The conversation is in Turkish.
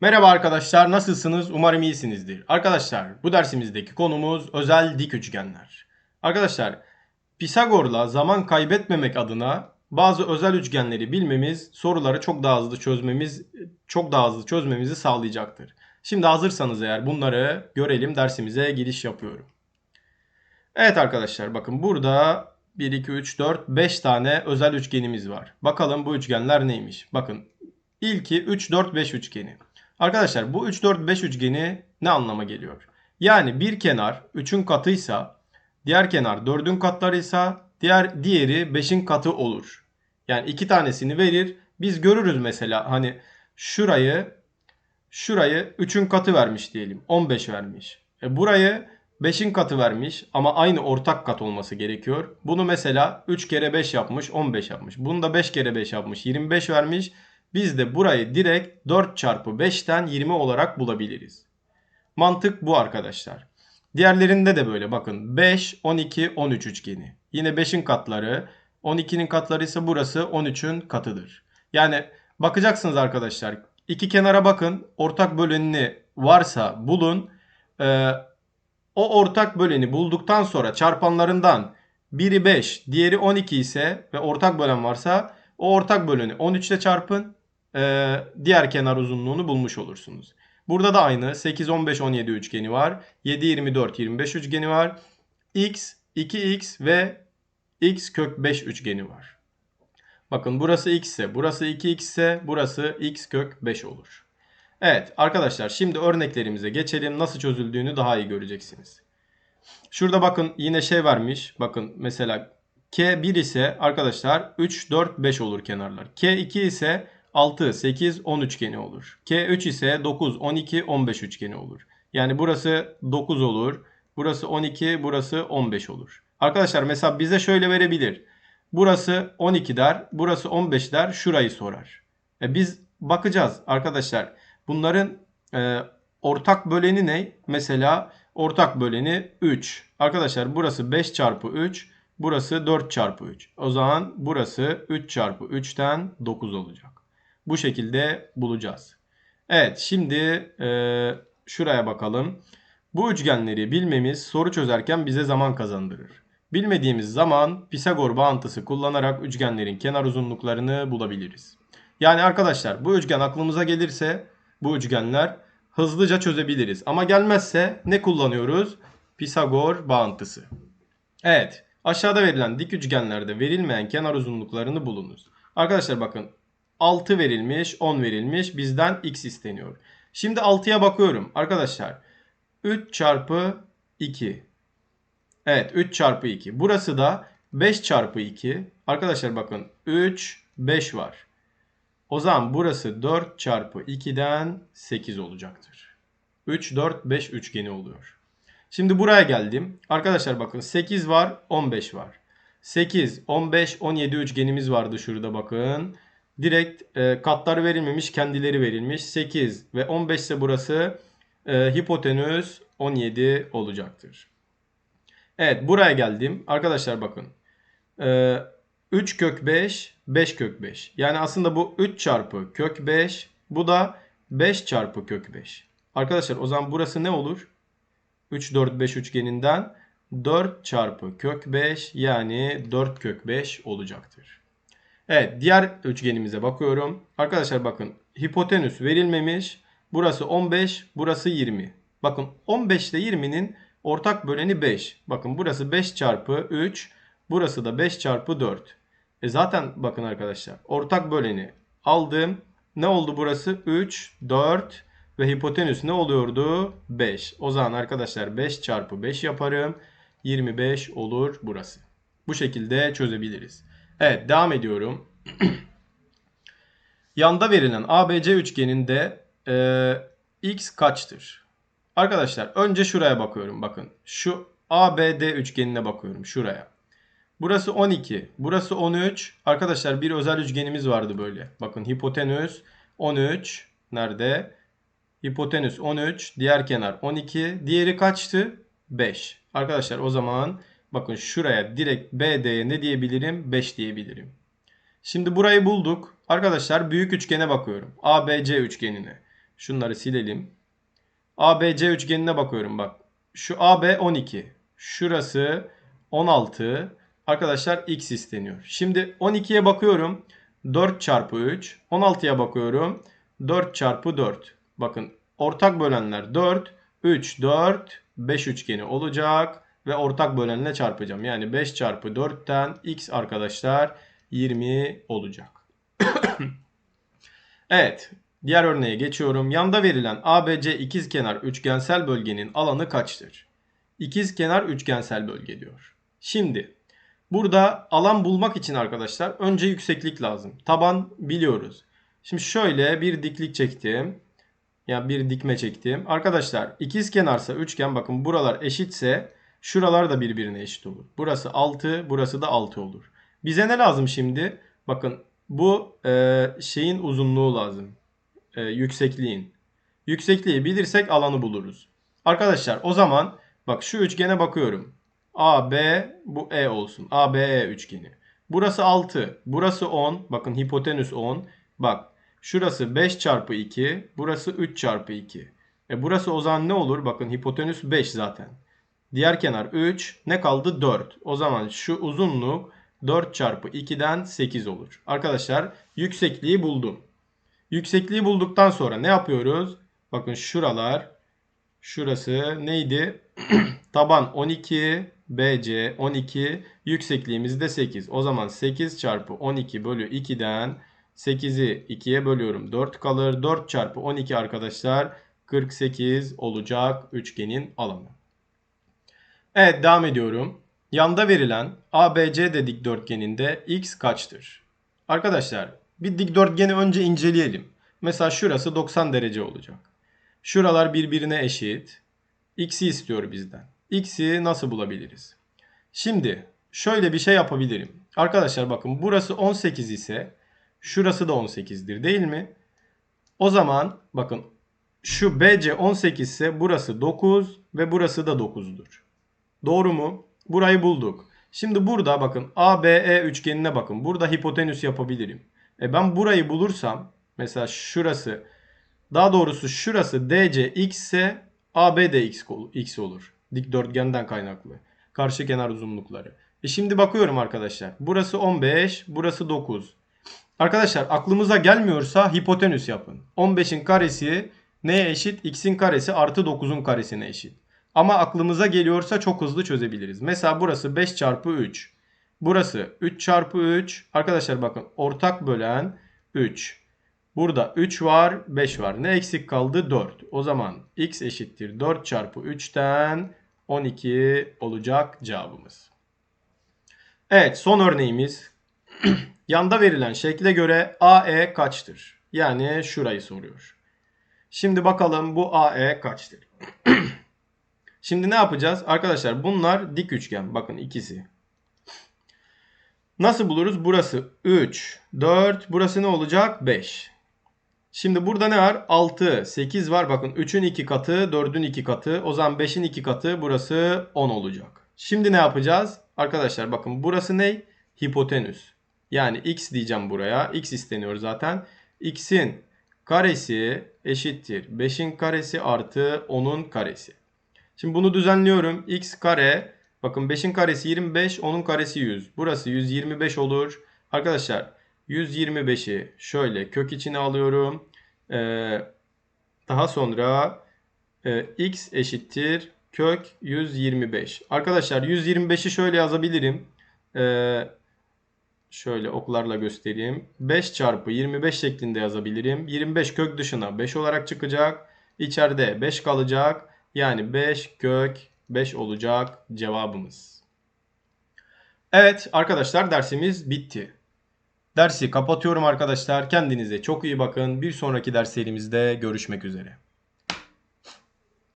Merhaba arkadaşlar, nasılsınız? Umarım iyisinizdir. Arkadaşlar, bu dersimizdeki konumuz özel dik üçgenler. Arkadaşlar, Pisagor'la zaman kaybetmemek adına bazı özel üçgenleri bilmemiz, soruları çok daha hızlı çözmemiz, çok daha hızlı çözmemizi sağlayacaktır. Şimdi hazırsanız eğer bunları görelim, dersimize giriş yapıyorum. Evet arkadaşlar, bakın burada 1, 2, 3, 4, 5 tane özel üçgenimiz var. Bakalım bu üçgenler neymiş? Bakın ilki 3, 4, 5 üçgeni. Arkadaşlar bu 3, 4, 5 üçgeni ne anlama geliyor? Yani bir kenar 3'ün katıysa, diğer kenar 4'ün katlarıysa, diğer diğeri 5'in katı olur. Yani iki tanesini verir. Biz görürüz mesela hani şurayı şurayı 3'ün katı vermiş diyelim. 15 vermiş. E burayı 5'in katı vermiş ama aynı ortak kat olması gerekiyor. Bunu mesela 3 kere 5 yapmış 15 yapmış. Bunu da 5 kere 5 yapmış 25 vermiş. Biz de burayı direkt 4 çarpı 5'ten 20 olarak bulabiliriz. Mantık bu arkadaşlar. Diğerlerinde de böyle bakın 5, 12, 13 üçgeni. Yine 5'in katları 12'nin katları ise burası 13'ün katıdır. Yani bakacaksınız arkadaşlar iki kenara bakın ortak bölenini varsa bulun. Ee, o ortak böleni bulduktan sonra çarpanlarından biri 5, diğeri 12 ise ve ortak bölen varsa o ortak böleni 13 ile çarpın. Ee, diğer kenar uzunluğunu bulmuş olursunuz. Burada da aynı 8, 15, 17 üçgeni var. 7, 24, 25 üçgeni var. X, 2x ve x kök 5 üçgeni var. Bakın burası x ise burası 2x ise burası x kök 5 olur. Evet arkadaşlar şimdi örneklerimize geçelim. Nasıl çözüldüğünü daha iyi göreceksiniz. Şurada bakın yine şey vermiş. Bakın mesela K1 ise arkadaşlar 3, 4, 5 olur kenarlar. K2 ise 6, 8, 10 üçgeni olur. K3 ise 9, 12, 15 üçgeni olur. Yani burası 9 olur. Burası 12, burası 15 olur. Arkadaşlar mesela bize şöyle verebilir. Burası 12 der, burası 15 der, şurayı sorar. E biz bakacağız arkadaşlar. Bunların e, ortak böleni ne? Mesela ortak böleni 3. Arkadaşlar burası 5 çarpı 3, burası 4 çarpı 3. O zaman burası 3 çarpı 3'ten 9 olacak. Bu şekilde bulacağız. Evet şimdi e, şuraya bakalım. Bu üçgenleri bilmemiz soru çözerken bize zaman kazandırır. Bilmediğimiz zaman Pisagor bağıntısı kullanarak üçgenlerin kenar uzunluklarını bulabiliriz. Yani arkadaşlar bu üçgen aklımıza gelirse bu üçgenler hızlıca çözebiliriz. Ama gelmezse ne kullanıyoruz? Pisagor bağıntısı. Evet aşağıda verilen dik üçgenlerde verilmeyen kenar uzunluklarını bulunuz. Arkadaşlar bakın 6 verilmiş 10 verilmiş bizden x isteniyor. Şimdi 6'ya bakıyorum arkadaşlar. 3 çarpı 2 Evet 3 çarpı 2. Burası da 5 çarpı 2. Arkadaşlar bakın 3, 5 var. O zaman burası 4 çarpı 2'den 8 olacaktır. 3, 4, 5 üçgeni oluyor. Şimdi buraya geldim. Arkadaşlar bakın 8 var, 15 var. 8, 15, 17 üçgenimiz vardı şurada bakın. Direkt e, katları verilmemiş, kendileri verilmiş. 8 ve 15 ise burası e, hipotenüs 17 olacaktır. Evet buraya geldim. Arkadaşlar bakın. Ee, 3 kök 5, 5 kök 5. Yani aslında bu 3 çarpı kök 5. Bu da 5 çarpı kök 5. Arkadaşlar o zaman burası ne olur? 3, 4, 5 üçgeninden 4 çarpı kök 5 yani 4 kök 5 olacaktır. Evet diğer üçgenimize bakıyorum. Arkadaşlar bakın hipotenüs verilmemiş. Burası 15, burası 20. Bakın 15 ile 20'nin Ortak böleni 5. Bakın burası 5 çarpı 3. Burası da 5 çarpı 4. E zaten bakın arkadaşlar ortak böleni aldım. Ne oldu burası? 3, 4 ve hipotenüs ne oluyordu? 5. O zaman arkadaşlar 5 çarpı 5 yaparım. 25 olur burası. Bu şekilde çözebiliriz. Evet devam ediyorum. Yanda verilen ABC üçgeninde e, x kaçtır? Arkadaşlar önce şuraya bakıyorum. Bakın şu ABD üçgenine bakıyorum. Şuraya. Burası 12. Burası 13. Arkadaşlar bir özel üçgenimiz vardı böyle. Bakın hipotenüs 13. Nerede? Hipotenüs 13. Diğer kenar 12. Diğeri kaçtı? 5. Arkadaşlar o zaman bakın şuraya direkt BD'ye ne diyebilirim? 5 diyebilirim. Şimdi burayı bulduk. Arkadaşlar büyük üçgene bakıyorum. ABC üçgenine. Şunları silelim. ABC üçgenine bakıyorum bak. Şu AB 12. Şurası 16. Arkadaşlar x isteniyor. Şimdi 12'ye bakıyorum. 4 çarpı 3. 16'ya bakıyorum. 4 çarpı 4. Bakın ortak bölenler 4. 3, 4, 5 üçgeni olacak. Ve ortak bölenle çarpacağım. Yani 5 çarpı 4'ten x arkadaşlar 20 olacak. evet. Diğer örneğe geçiyorum. Yanda verilen ABC ikizkenar üçgensel bölgenin alanı kaçtır? İkizkenar üçgensel bölge diyor. Şimdi burada alan bulmak için arkadaşlar önce yükseklik lazım. Taban biliyoruz. Şimdi şöyle bir diklik çektim. Yani bir dikme çektim. Arkadaşlar ikizkenarsa üçgen bakın buralar eşitse şuralar da birbirine eşit olur. Burası 6, burası da 6 olur. Bize ne lazım şimdi? Bakın bu e, şeyin uzunluğu lazım e, yüksekliğin. Yüksekliği bilirsek alanı buluruz. Arkadaşlar o zaman bak şu üçgene bakıyorum. AB bu E olsun. ABE üçgeni. Burası 6. Burası 10. Bakın hipotenüs 10. Bak şurası 5 çarpı 2. Burası 3 çarpı 2. E burası o zaman ne olur? Bakın hipotenüs 5 zaten. Diğer kenar 3. Ne kaldı? 4. O zaman şu uzunluk 4 çarpı 2'den 8 olur. Arkadaşlar yüksekliği buldum. Yüksekliği bulduktan sonra ne yapıyoruz? Bakın şuralar. Şurası neydi? Taban 12, BC 12, yüksekliğimiz de 8. O zaman 8 çarpı 12 bölü 2'den 8'i 2'ye bölüyorum. 4 kalır. 4 çarpı 12 arkadaşlar 48 olacak üçgenin alanı. Evet devam ediyorum. Yanda verilen ABC dikdörtgeninde x kaçtır? Arkadaşlar bir dikdörtgeni önce inceleyelim. Mesela şurası 90 derece olacak. Şuralar birbirine eşit. X'i istiyor bizden. X'i nasıl bulabiliriz? Şimdi şöyle bir şey yapabilirim. Arkadaşlar bakın burası 18 ise şurası da 18'dir değil mi? O zaman bakın şu BC 18 ise burası 9 ve burası da 9'dur. Doğru mu? Burayı bulduk. Şimdi burada bakın ABE üçgenine bakın. Burada hipotenüs yapabilirim. E ben burayı bulursam mesela şurası daha doğrusu şurası DC x ise AB de x, x olur. Dikdörtgenden kaynaklı. Karşı kenar uzunlukları. E şimdi bakıyorum arkadaşlar. Burası 15, burası 9. Arkadaşlar aklımıza gelmiyorsa hipotenüs yapın. 15'in karesi neye eşit? X'in karesi artı 9'un karesine eşit. Ama aklımıza geliyorsa çok hızlı çözebiliriz. Mesela burası 5 çarpı 3. Burası 3 çarpı 3. Arkadaşlar bakın ortak bölen 3. Burada 3 var 5 var. Ne eksik kaldı? 4. O zaman x eşittir 4 çarpı 3'ten 12 olacak cevabımız. Evet son örneğimiz. Yanda verilen şekle göre AE kaçtır? Yani şurayı soruyor. Şimdi bakalım bu AE kaçtır? Şimdi ne yapacağız? Arkadaşlar bunlar dik üçgen. Bakın ikisi. Nasıl buluruz? Burası 3, 4. Burası ne olacak? 5. Şimdi burada ne var? 6, 8 var. Bakın 3'ün 2 katı, 4'ün 2 katı. O zaman 5'in 2 katı burası 10 olacak. Şimdi ne yapacağız? Arkadaşlar bakın burası ne? Hipotenüs. Yani x diyeceğim buraya. x isteniyor zaten. x'in karesi eşittir. 5'in karesi artı 10'un karesi. Şimdi bunu düzenliyorum. x kare bakın 5'in karesi 25 10'un karesi 100. Burası 125 olur. Arkadaşlar 125'i şöyle kök içine alıyorum. Ee, daha sonra e, x eşittir kök 125. Arkadaşlar 125'i şöyle yazabilirim. Ee, şöyle oklarla göstereyim. 5 çarpı 25 şeklinde yazabilirim. 25 kök dışına 5 olarak çıkacak. İçeride 5 kalacak. Yani 5 kök 5 olacak cevabımız. Evet arkadaşlar dersimiz bitti. Dersi kapatıyorum arkadaşlar. Kendinize çok iyi bakın. Bir sonraki derslerimizde görüşmek üzere.